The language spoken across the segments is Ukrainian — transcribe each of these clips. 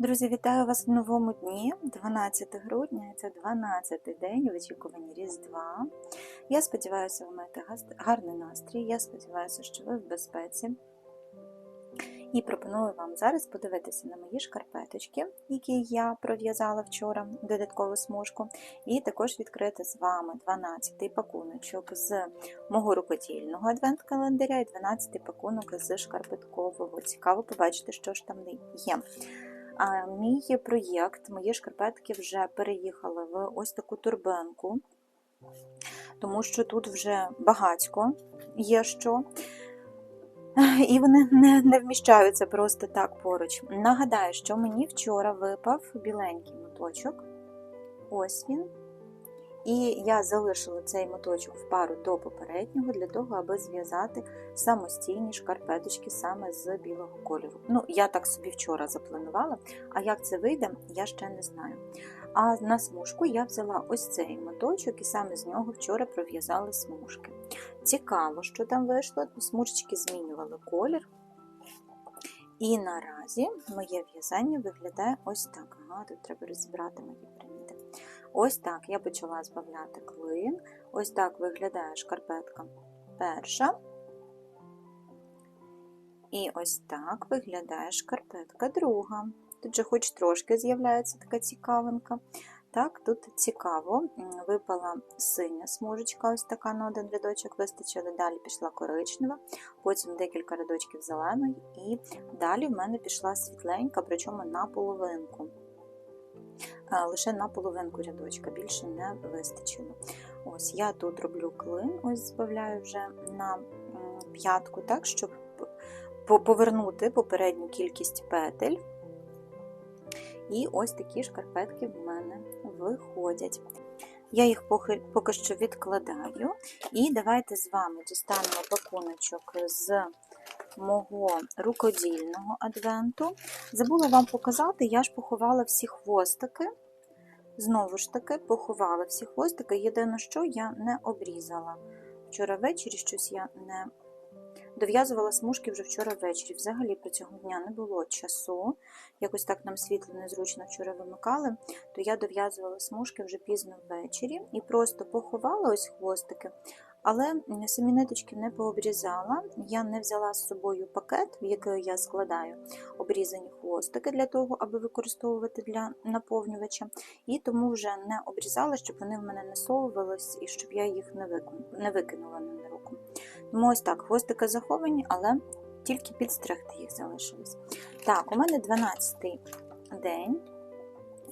Друзі, вітаю вас в новому дні, 12 грудня, це 12-й день в очікуванні Різдва. Я сподіваюся, ви маєте гарний настрій. Я сподіваюся, що ви в безпеці. І пропоную вам зараз подивитися на мої шкарпеточки, які я пров'язала вчора, додаткову смужку, і також відкрити з вами 12-й пакуночок з мого рукодільного адвент-календаря і 12-й пакунок з шкарпеткового. Цікаво побачити, що ж там є. Мій проєкт, мої шкарпетки вже переїхали в ось таку турбинку, тому що тут вже багатько є що. І вони не, не вміщаються просто так поруч. Нагадаю, що мені вчора випав біленький моточок. Ось він. І я залишила цей моточок в пару до попереднього для того, аби зв'язати самостійні шкарпеточки саме з білого кольору. Ну, я так собі вчора запланувала, а як це вийде, я ще не знаю. А на смужку я взяла ось цей моточок і саме з нього вчора пров'язала смужки. Цікаво, що там вийшло. Смужечки змінювали колір. І наразі моє в'язання виглядає ось так. Ага, тут треба розібрати мої приміти. Ось так я почала збавляти клин. Ось так виглядає шкарпетка перша. І ось так виглядає шкарпетка друга. Тут же хоч трошки з'являється така цікавинка. Так, тут цікаво, випала синя смужечка, ось така на один рядочок вистачила, далі пішла коричнева, потім декілька рядочків зеленої, і далі в мене пішла світленька, причому на половинку. Лише на половинку рядочка, більше не вистачило. Ось я тут роблю клин, ось збавляю вже на п'ятку, так, щоб повернути попередню кількість петель. І ось такі шкарпетки в мене виходять. Я їх поки, що відкладаю. І давайте з вами дістанемо пакуночок з мого рукодільного адвенту. Забула вам показати, я ж поховала всі хвостики. Знову ж таки, поховала всі хвостики. Єдине, що я не обрізала. Вчора ввечері щось я не дов'язувала смужки вже вчора ввечері. Взагалі протягом дня не було часу. Якось так нам світло незручно вчора вимикали, то я дов'язувала смужки вже пізно ввечері і просто поховала ось хвостики. Але самі ниточки не пообрізала. Я не взяла з собою пакет, в який я складаю обрізані хвостики для того, аби використовувати для наповнювача, і тому вже не обрізала, щоб вони в мене не совувались і щоб я їх не викинула на руку. Тому ось так, хвостики заховані, але тільки підстригти їх залишилось. Так, у мене 12-й день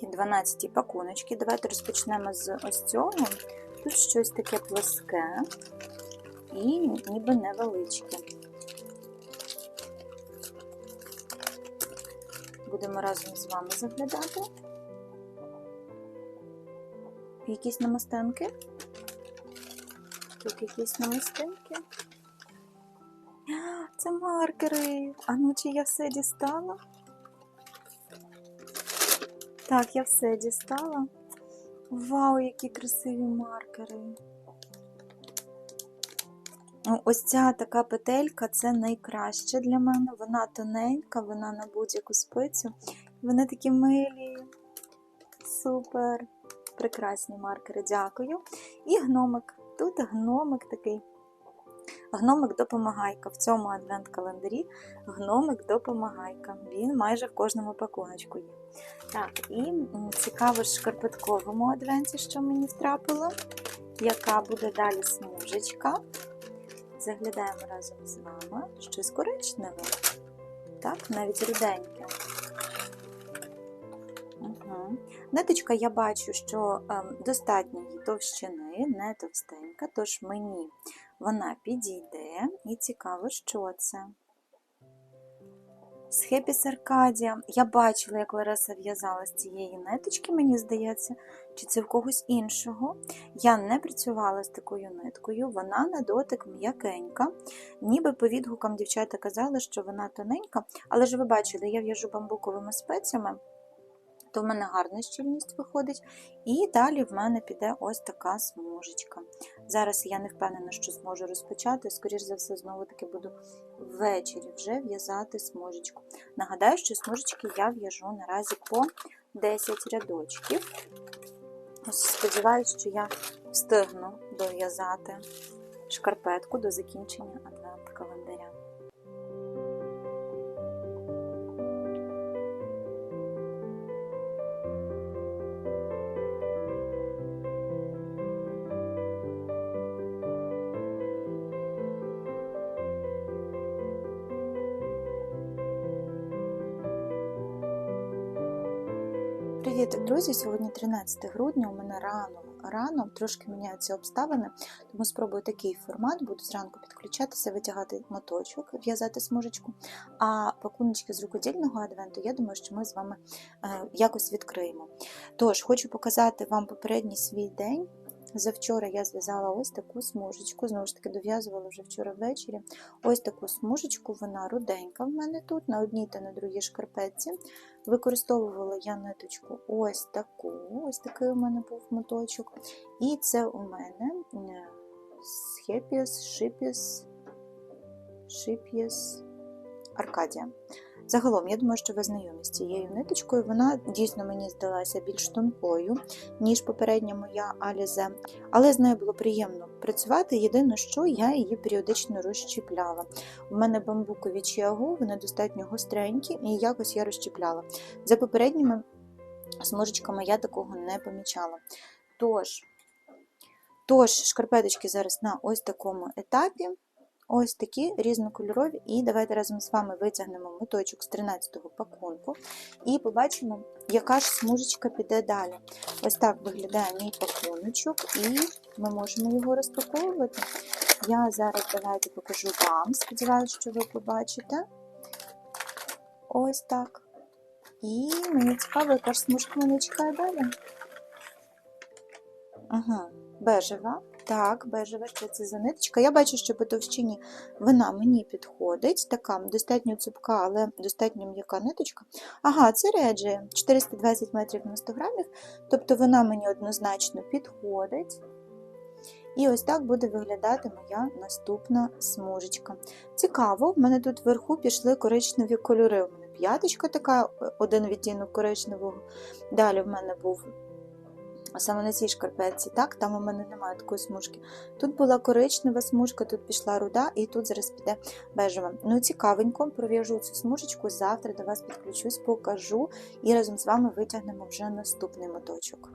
і 12 пакуночки. Давайте розпочнемо з ось цього. Тут щось таке плоске і ніби невеличке. Будемо разом з вами заглядати. Якісь намистинки? Тут якісь намистинки. Це маркери. А ну чи я все дістала? Так, я все дістала. Вау, які красиві маркери. Ось ця така петелька це найкраще для мене. Вона тоненька, вона на будь-яку спицю. Вони такі милі. Супер! Прекрасні маркери, дякую. І гномик. Тут гномик такий. Гномик допомагайка. В цьому адвент-календарі гномик допомагайка. Він майже в кожному пакуночку є. Так, і цікаво ж шкарпетковому адвенті, що мені втрапило, яка буде далі смужечка. Заглядаємо разом з вами щось коричневе. Так, навіть руденьке. Угу. Ниточка я бачу, що ем, достатньої товщини, не товстенька, тож мені вона підійде і цікаво, що це. З Хепіс Аркадія. Я бачила, як Лариса в'язала з цієї ниточки, мені здається, чи це в когось іншого. Я не працювала з такою ниткою, вона на дотик м'якенька. Ніби по відгукам дівчата казали, що вона тоненька, але ж ви бачили, я в'яжу бамбуковими спеціями. То в мене гарна щільність виходить. І далі в мене піде ось така смужечка. Зараз я не впевнена, що зможу розпочати, скоріш за все, знову-таки буду ввечері вже в'язати смужечку. Нагадаю, що смужечки я в'яжу наразі по 10 рядочків. Ось Сподіваюсь, що я встигну дов'язати шкарпетку до закінчення адвент Привіт, друзі! Сьогодні 13 грудня. У мене рано рано трошки міняються обставини, тому спробую такий формат. Буду зранку підключатися, витягати моточок, в'язати смужечку. А пакуночки з рукодільного адвенту, я думаю, що ми з вами е, якось відкриємо. Тож, хочу показати вам попередній свій день. Завчора я зв'язала ось таку смужечку, знову ж таки дов'язувала вже вчора ввечері. Ось таку смужечку, вона руденька в мене тут, на одній та на другій шкарпетці. Використовувала я ниточку ось таку, ось такий у мене був моточок. І це у мене Схепіс, Шипіс, Шипіс, Аркадія. Загалом, я думаю, що ви знайомі з цією ниточкою. Вона дійсно мені здалася більш тонкою, ніж попередня моя Алізе. Але з нею було приємно працювати. Єдине, що я її періодично розщіпляла. У мене бамбукові чіагу, вони достатньо гостренькі, і якось я розщіпляла. За попередніми смужечками я такого не помічала. Тож, тож шкарпеточки зараз на ось такому етапі. Ось такі різнокольорові, і давайте разом з вами витягнемо моточок з 13-го пакунку і побачимо, яка ж смужечка піде далі. Ось так виглядає мій пакуночок, і ми можемо його розпаковувати. Я зараз давайте покажу вам, сподіваюся, що ви побачите. Ось так. І мені цікаво, яка ж смужка мене чекає далі. Ага, бежева. Так, бежева, це за ниточка. Я бачу, що по товщині вона мені підходить. Така достатньо цупка, але достатньо м'яка ниточка. Ага, це реджія 420 метрів на 100 грамів, тобто вона мені однозначно підходить. І ось так буде виглядати моя наступна смужечка. Цікаво, в мене тут вверху пішли коричневі кольори. У мене п'яточка така, один відтінок коричневого. Далі в мене був саме на цій шкарпетці, так, там у мене немає такої смужки. Тут була коричнева смужка, тут пішла руда, і тут зараз піде бежева. Ну, цікавенько, пров'яжу цю смужечку, завтра до вас підключусь, покажу і разом з вами витягнемо вже наступний моточок.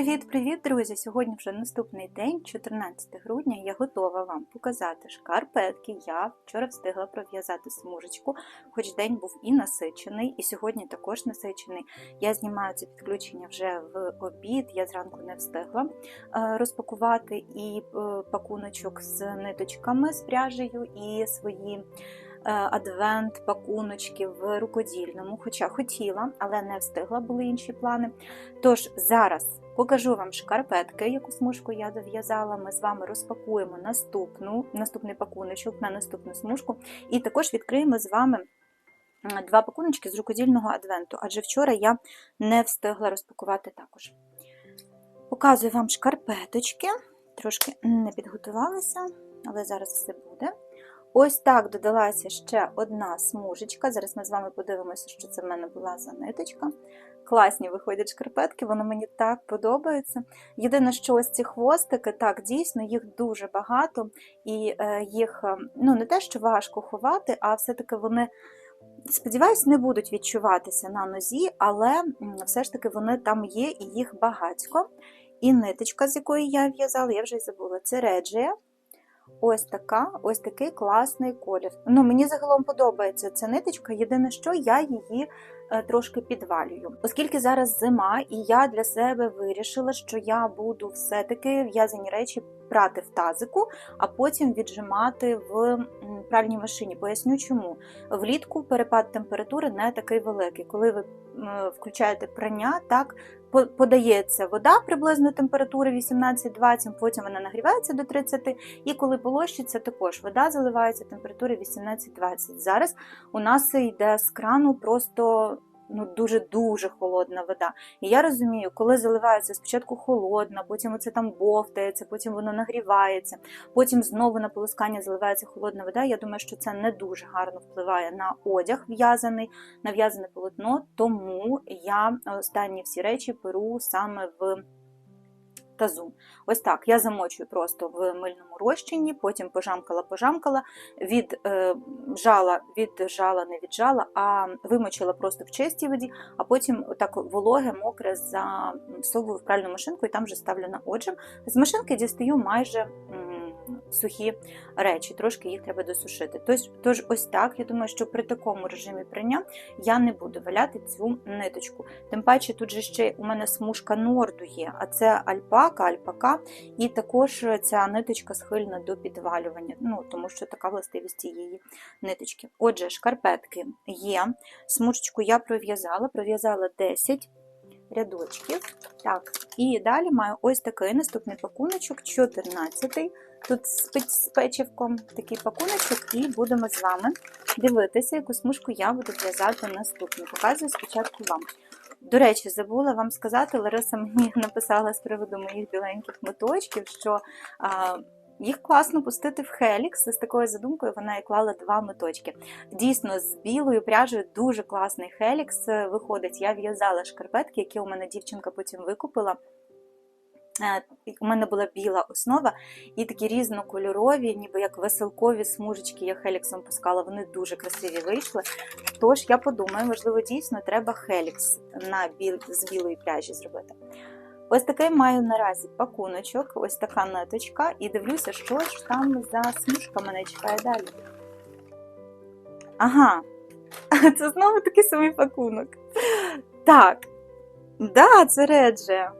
Привіт-привіт, друзі! Сьогодні вже наступний день, 14 грудня, я готова вам показати шкарпетки. Я вчора встигла пров'язати смужечку, хоч день був і насичений, і сьогодні також насичений. Я знімаю це підключення вже в обід, я зранку не встигла е, розпакувати і е, пакуночок з ниточками, з пряжею, і свої. Е, адвент, пакуночки в рукодільному, хоча хотіла, але не встигла, були інші плани. Тож зараз покажу вам шкарпетки, яку смужку я дов'язала. Ми з вами розпакуємо наступну, наступний пакуночок на наступну смужку, і також відкриємо з вами. Два пакуночки з рукодільного адвенту, адже вчора я не встигла розпакувати також. Показую вам шкарпеточки, трошки не підготувалася, але зараз все буде. Ось так додалася ще одна смужечка. Зараз ми з вами подивимося, що це в мене була за ниточка. Класні виходять шкарпетки, воно мені так подобається. Єдине, що ось ці хвостики, так, дійсно, їх дуже багато, і е, їх е, ну, не те, що важко ховати, а все-таки вони. Сподіваюсь, не будуть відчуватися на нозі, але все ж таки вони там є і їх багатько. І ниточка, з якої я в'язала, я вже й забула, це реджія. Ось така, ось такий класний колір. Ну, мені загалом подобається ця ниточка. Єдине, що я її е, трошки підвалюю. Оскільки зараз зима, і я для себе вирішила, що я буду все-таки в'язані речі прати в тазику, а потім віджимати в пральній машині. Поясню чому. Влітку перепад температури не такий великий. Коли ви включаєте прання, так подається вода приблизно температури 18-20, потім вона нагрівається до 30, і коли полощиться, також вода заливається температури 18-20. Зараз у нас йде з крану просто ну дуже дуже холодна вода. І я розумію, коли заливається спочатку холодна, потім оце там бовтається, потім воно нагрівається, потім знову на полоскання заливається холодна вода. Я думаю, що це не дуже гарно впливає на одяг в'язаний, на в'язане полотно, тому я останні всі речі перу саме в тазу. Ось так. Я замочую просто в мильному розчині, потім пожамкала, пожамкала, від е, жала, віджала, не віджала, а вимочила просто в чистій воді, а потім так вологе, мокре засовую в пральну машинку і там вже ставлю на отжим. З машинки дістаю майже сухі речі, трошки їх треба досушити. Тож, тож ось так, я думаю, що при такому режимі прання я не буду валяти цю ниточку. Тим паче тут же ще у мене смужка норду є, а це альпака, альпака, і також ця ниточка схильна до підвалювання, ну тому що така властивість її ниточки. Отже, шкарпетки є. Смужечку я пров'язала, пров'язала 10 рядочків. Так, і далі маю ось такий наступний пакуночок, 14 Тут з печ- печивком такий пакуночок, і будемо з вами дивитися, яку смужку я буду в'язати наступну. Показую спочатку вам. До речі, забула вам сказати, Лариса мені написала з приводу моїх біленьких моточків, що а, їх класно пустити в Хелікс. З такою задумкою вона і клала два моточки. Дійсно, з білою пряжею дуже класний Хелікс виходить. Я в'язала шкарпетки, які у мене дівчинка потім викупила. У мене була біла основа і такі різнокольорові, ніби як веселкові смужечки я хеліксом пускала. Вони дуже красиві вийшли. Тож я подумаю, можливо, дійсно треба хелікс на біл... з білої пряжі зробити. Ось такий маю наразі пакуночок, ось така ниточка, і дивлюся, що ж там за смужка мене чекає далі. Ага, це знову такий самий пакунок. Так, да, це реджія.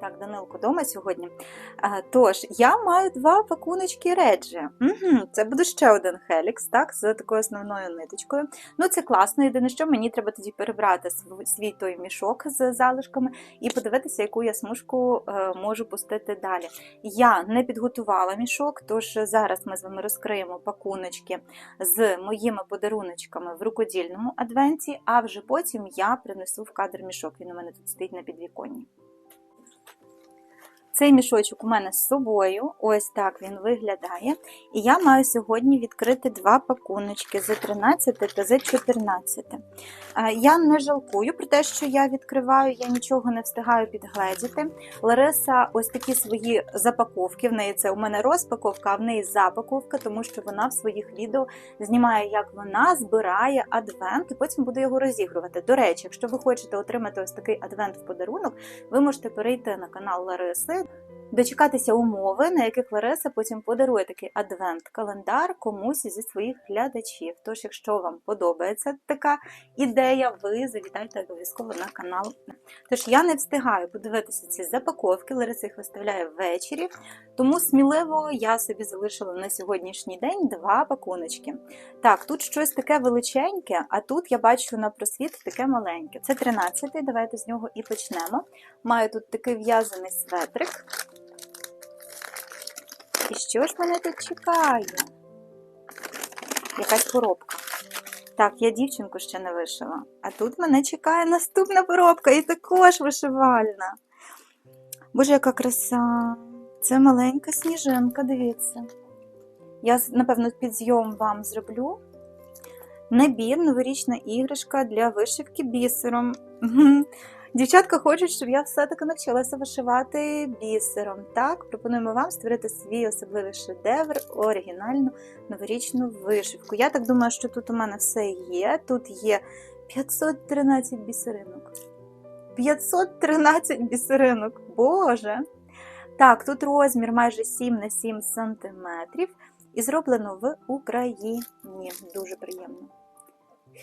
Так, Данилко вдома сьогодні. А, тож, я маю два пакуночки реджі. Угу, це буде ще один хелікс, так, з такою основною ниточкою. Ну, це класно. Єдине, що мені треба тоді перебрати свій той мішок з залишками і подивитися, яку я смужку е, можу пустити далі. Я не підготувала мішок, тож зараз ми з вами розкриємо пакуночки з моїми подаруночками в рукодільному адвенті, а вже потім я принесу в кадр мішок. Він у мене тут стоїть на підвіконні. Цей мішочок у мене з собою, ось так він виглядає. І я маю сьогодні відкрити два пакуночки з 13 та з 14. Е, Я не жалкую про те, що я відкриваю, я нічого не встигаю підгледіти. Лариса ось такі свої запаковки. В неї це у мене розпаковка, а в неї запаковка, тому що вона в своїх відео знімає, як вона збирає адвент, і потім буде його розігрувати. До речі, якщо ви хочете отримати ось такий адвент в подарунок, ви можете перейти на канал Лариси. Дочекатися умови, на яких Лариса потім подарує такий адвент-календар комусь зі своїх глядачів. Тож, якщо вам подобається така ідея, ви завітайте обов'язково на канал. Тож я не встигаю подивитися ці запаковки, Лариса їх виставляє ввечері, тому сміливо я собі залишила на сьогоднішній день два пакуночки. Так, тут щось таке величеньке, а тут я бачу на просвіт таке маленьке. Це 13-й, давайте з нього і почнемо. Маю тут такий в'язаний светрик. І що ж мене тут чекає? Якась коробка. Так, я дівчинку ще не вишила. А тут мене чекає наступна коробка і також вишивальна. Боже, яка краса! Це маленька сніжинка, дивіться. Я, напевно, підзйом вам зроблю. Набір, новорічна іграшка для вишивки бісером. Дівчатка хочуть, щоб я все-таки навчилася вишивати бісером. Так, пропонуємо вам створити свій особливий шедевр, оригінальну новорічну вишивку. Я так думаю, що тут у мене все є. Тут є 513 бісеринок. 513 бісеринок. Боже! Так, тут розмір майже 7 на 7 сантиметрів і зроблено в Україні. Дуже приємно.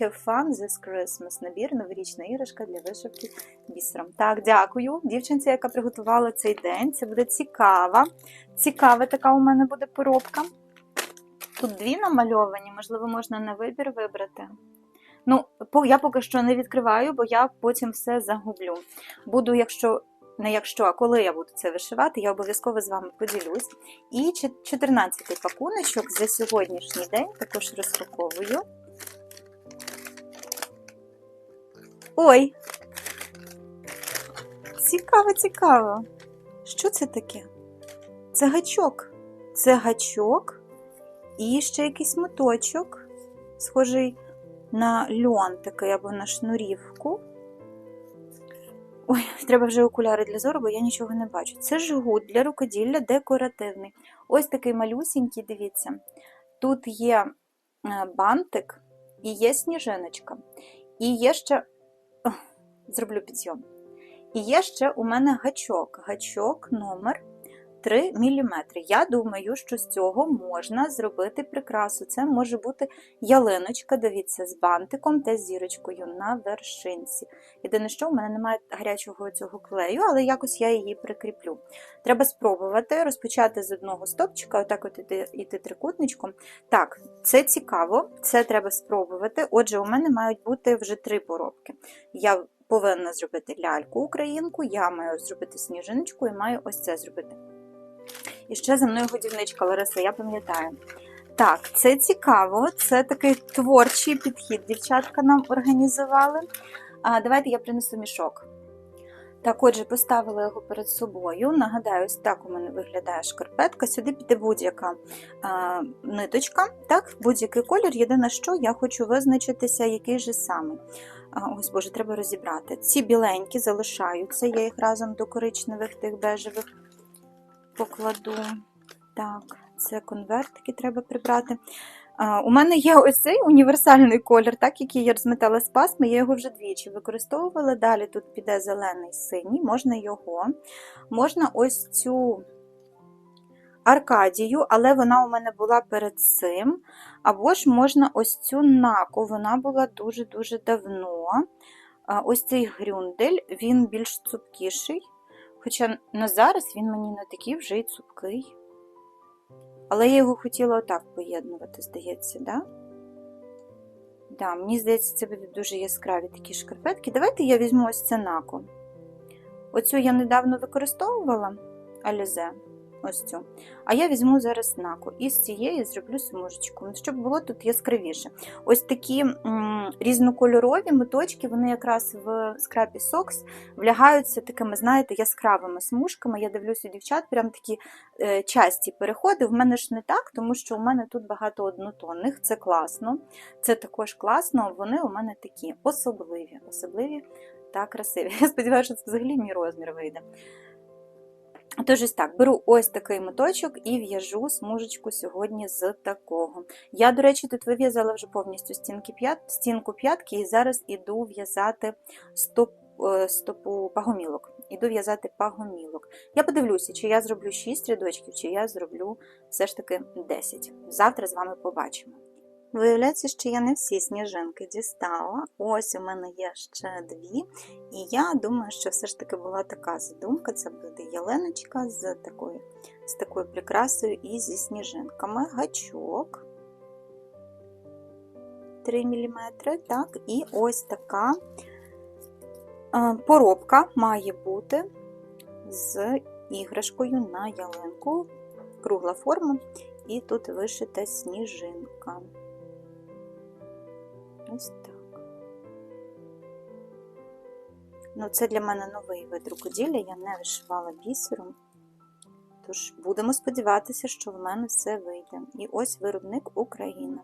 Have fun this Christmas. Набір новорічна іграшка для вишивки бісером. Так, дякую. Дівчинці, яка приготувала цей день. Це буде цікава. Цікава така у мене буде поробка. Тут дві намальовані, можливо, можна на вибір вибрати. Ну, я поки що не відкриваю, бо я потім все загублю. Буду, якщо не якщо, а коли я буду це вишивати, я обов'язково з вами поділюсь. І 14-й пакуночок за сьогоднішній день також розпаковую. Ой! Цікаво, цікаво. Що це таке? Це гачок. Це гачок і ще якийсь моточок, схожий на льон такий або на шнурівку. Ой, треба вже окуляри для зору, бо я нічого не бачу. Це жгут для рукоділля декоративний. Ось такий малюсінький, дивіться. Тут є е, бантик і є сніжиночка. І є ще. Зроблю підйом. І є ще у мене гачок. Гачок номер 3 мм. Я думаю, що з цього можна зробити прикрасу. Це може бути ялиночка, дивіться, з бантиком та зірочкою на вершинці. Єдине, що у мене немає гарячого цього клею, але якось я її прикріплю. Треба спробувати розпочати з одного стопчика, отак от іти, іти трикутничком. Так, це цікаво, це треба спробувати. Отже, у мене мають бути вже три поробки. Я повинна зробити ляльку українку, я маю зробити сніжиночку і маю ось це зробити. І ще за мною годівничка Лариса, я пам'ятаю. Так, це цікаво, це такий творчий підхід. Дівчатка нам організували. А, Давайте я принесу мішок. Так, отже, поставила його перед собою. Нагадаю, ось так у мене виглядає шкарпетка. Сюди піде будь-яка ниточка, будь-який колір. Єдине, що я хочу визначитися, який же саме. Ось, Боже, треба розібрати. Ці біленькі залишаються, я їх разом до коричневих тих бежевих покладу. Так, це конвертики треба прибрати. У мене є ось цей універсальний колір, так, який я розметала з пасми, я його вже двічі використовувала. Далі тут піде зелений синій, можна його. Можна ось цю аркадію, але вона у мене була перед цим. Або ж можна ось цю наку, вона була дуже-дуже давно. Ось цей грюндель, він більш цупкіший. Хоча на зараз він мені не такий вже й цупкий. Але я його хотіла отак поєднувати, здається, да? Да, мені здається, це будуть дуже яскраві такі шкарпетки. Давайте я візьму ось це наку. Оцю я недавно використовувала Алізе. Ось цю. А я візьму зараз наку і з цієї зроблю смужечку, щоб було тут яскравіше. Ось такі різнокольорові моточки, вони якраз в скрапі Сокс влягаються такими, знаєте, яскравими смужками. Я дивлюся у дівчат, прям такі е, часті переходи. В мене ж не так, тому що у мене тут багато однотонних. Це класно. Це також класно. Вони у мене такі особливі, особливі та красиві. Я сподіваюся, що це взагалі мій розмір вийде. Тож ось так, беру ось такий моточок і в'яжу смужечку сьогодні з такого. Я, до речі, тут вив'язала вже повністю стінки п'ят, стінку п'ятки і зараз іду в'язати стоп, е, стопу пагомілок. Іду в'язати пагомілок. Я подивлюся, чи я зроблю 6 рядочків, чи я зроблю все ж таки 10. Завтра з вами побачимо. Виявляється, що я не всі сніжинки дістала. Ось у мене є ще дві. І я думаю, що все ж таки була така задумка. Це буде ялиночка з такою, з такою прикрасою і зі сніжинками. Гачок 3 мм. Так, і ось така е, поробка має бути з іграшкою на ялинку. Кругла форма, і тут вишита сніжинка. Ось так. Ну, це для мене новий вид рукоділля, я не вишивала бісером. Тож будемо сподіватися, що в мене все вийде. І ось виробник Україна.